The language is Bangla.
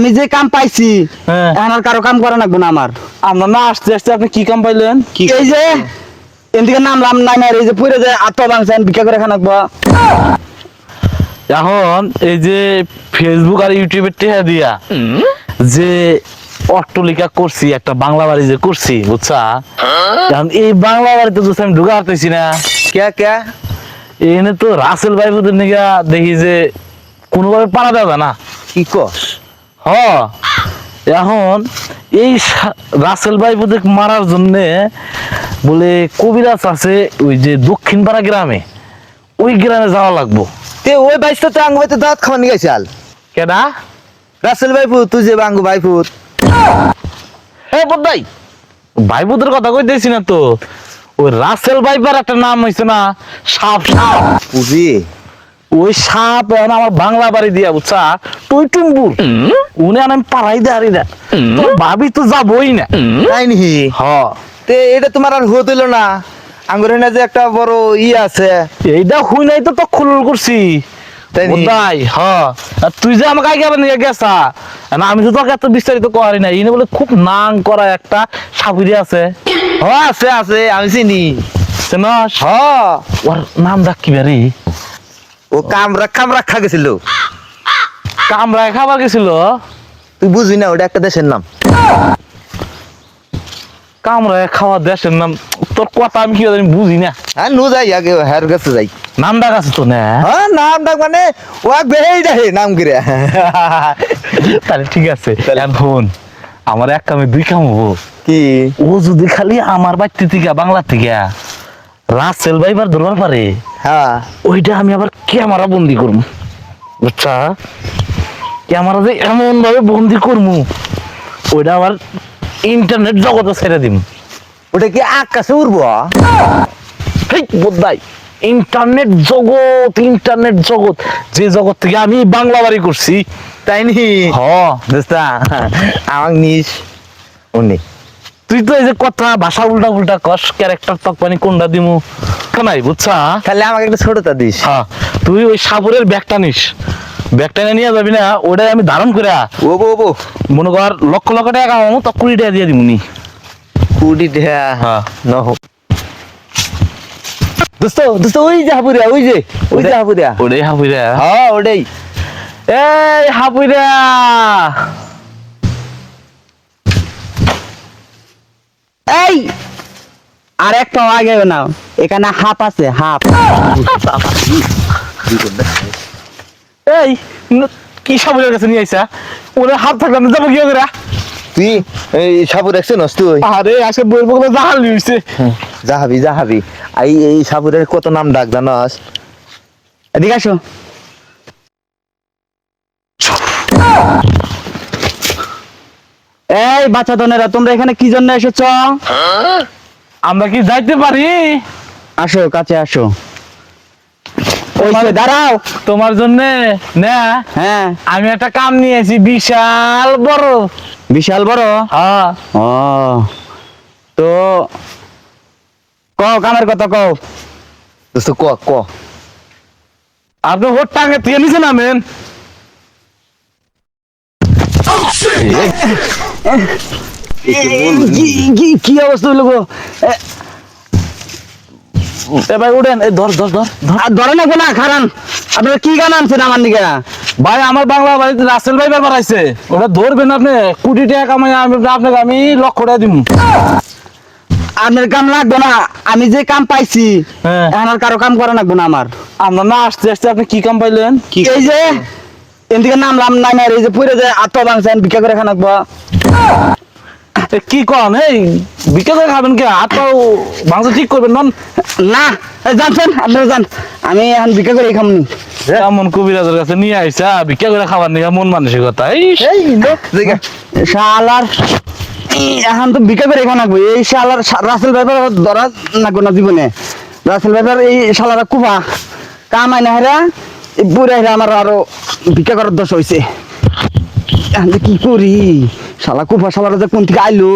আমি যে কাম পাইছি হ্যাঁ। এখন আর কারও কাম করা লাগবে না আমার। আমরা না আসতে আসতে আপনি কি কাম পাইলেন? কি এই যে এদিকে নামলাম নাই নাই এই যে পুরে যে আত্ম বাংছেন ভিক্ষা করে খান লাগবো এখন এই যে ফেসবুক আর ইউটিউবের টেহা দিয়া যে অট্টলিকা করছি একটা বাংলা বাড়ি যে করছি বুঝছা? এখন এই বাংলা বাড়িতে তো আমি ঢুকা পারতেছি না। কে কে? এনে তো রাসেল ভাই নিগা দেখি যে কোনোভাবে পারা যাবে না। কি কস? হ। এখন এই রাসেল ভাই বোধের মারার জন্য বলে কবিরাজ আছে ওই যে দক্ষিণ পাড়া গ্রামে ওই গ্রামে যাওয়া লাগবো। তে ওই বাইশটা তো আঙ্গ ভাইতে দাঁত খাওয়া নিয়ে গেছাল কেডা? রাসেল ভাই পুত তুই যে বাঙ্গু ভাই পুত। হে বোধের কথা কইতেছি না তো? ওই রাসেল ভাইপার একটা নাম হইছে না সাপ সাপ। বুঝি ওই সাপ এখন আমার বাংলা বাড়ি দিয়া বুঝছা? টুই টুম্বুর উনি আমি পাড়াই দেয়ারি না। ভাবি তো যাবই না। তাই নিহি হ। তে এটা তোমার আর হতে হলো না। না যে একটা বড় ই আছে। এইটা হুই নাই তো তো খুলল করছি। তাই হ। তুই যে আমাকে আগে নিয়ে গেছা। না আমি তো তোকে এত বিস্তারিত করি না। ইনি বলে খুব নাং করা একটা সাপুরি আছে। হ আছে আছে আমি চিনি। চেনস? হ। ওর নাম ডাক কি বারে ও কামরা কামরা খা গেছিল। কামরায় খাবার গেছিল? তুই বুঝবি না ওটা একটা দেশের নাম। কামরায় খাওয়া দেশের নাম তোর কথা আমি কি জানি বুঝি না। হ্যাঁ নু যাই আগে হের কাছে যাই। নাম ডাক আছে তো না? হ্যাঁ নাম ডাক মানে ও বেহেই ডাহে নাম করে। তাহলে ঠিক আছে এখন আমার এক কামে দুই কাম হব। কি? ও যদি খালি আমার বাড়িতে থেকে বাংলা থেকে রাসেল ভাইবার ধরবার পারে হ্যাঁ ওইটা আমি আবার ক্যামেরা বন্দি করব বুঝছা ক্যামেরা যে এমন ভাবে বন্দি করব ওইটা আবার ইন্টারনেট জগতে ছেড়ে দিম ওটা কি আকাশে উড়বো হেই বোধাই ইন্টারনেট জগৎ ইন্টারনেট জগৎ যে জগৎ থেকে আমি বাংলা বাড়ি করছি তাই নি হ দোস্তা নিস উনি তুই তো এই যে কথা ভাষা উল্টা উল্টা কস ক্যারেক্টার তক পানি কোনটা দিমু? নাই বুঝছা? তাহলে আমাকে একটা ছোটটা দিস। হ্যাঁ তুই ওই সাবরের ব্যাগটা নিস। ব্যাগটা নিয়ে যাবি না ওটাই আমি ধারণ করে ও বো বো মনে কর লক্ষ লক্ষ টাকা কামাবো তো কুড়ি টাকা দিয়ে দিমুনি। কুড়ি ঢেয়া হ্যাঁ। নহ দোস্ত দোস্ত ওই যে হাপুরিয়া ওই যে ওই যে হাপুরিয়া। ওটাই হাবুইরা হ্যাঁ ওটাই। এই হাবুইরা এই! আর এক পাও আগে নাও। এখানে হাফ আছে হাফ এই ন- কি সাবুরের কাছে নিয়ে আইসা? ওরা হাত থাকলাম যাব কি করে তুই এই সাপু দেখছে নষ্ট তুই? আরে আজকে বই বকলে জাহাল নিয়েছে যাহাবি যাহাবি এই এই সাপুরের কত নাম ডাক জানাস? এদিকে আসো। এই বাচ্চা দনেরা তোমরা এখানে কি জন্য এসেছ? আমরা কি যাইতে পারি? আসো কাছে আসো। ওই দাঁড়াও। তোমার জন্য না হ্যাঁ। আমি একটা কাম নিয়েছি বিশাল বড়। বিশাল বড়? হ্যাঁ। ও। তো কও কামের কথা কও। দোস্ত ক ক আপনি হোট টাঙ্গে থেকে নিচে নামেন। কি- অবস্থা হলো গো? ভাই উঠেন। ধর ধর ধর। আর ধরে না খারান? আপনারা কি গান আনছেন আমার দিকে? ভাই আমার বাংলা বাড়িতে রাসেল ভাই ব্যাপার আছে। ওটা ধরবেন আপনি। কোটি টাকা কামাই আমি আপনাকে আমি লক্ষ টাকা দিব আপনার কাম লাগবে না। আমি যে কাম পাইছি হ্যাঁ। আর কারও কাম করা লাগবে না আমার। আমরা না আসতে আসতে আপনি কি কাম পাইলেন? কি এই যে এদিকে নামলাম নাই নাই এই যে পুরে যে আত্ম বাংছেন ভিক্ষা করে খান লাগবো এ, কি কন? এই বিকেল খাবেন কে? হাত পাও মাংস ঠিক করবেন নন? না জানছেন আপনারা জান আমি এখন ভিক্ষা করে খামনি এমন কবিরাজের কাছে নিয়ে আইসা ভিক্ষা করে খাবার নিয়ে মন মানসিকতা। এই শালার এখন তো বিকা করে এখন লাগবে। এই শালার রাসেল ব্যাপার ধরা লাগবে না জীবনে। রাসেল ব্যাপার এই শালারা কুফা কামাই না হেরা এই বুড়া হেরা আমার আরও ভিক্ষা করার দোষ হয়েছে কি করি? শালা কুফা শালারা যে কোন থেকে আইলো?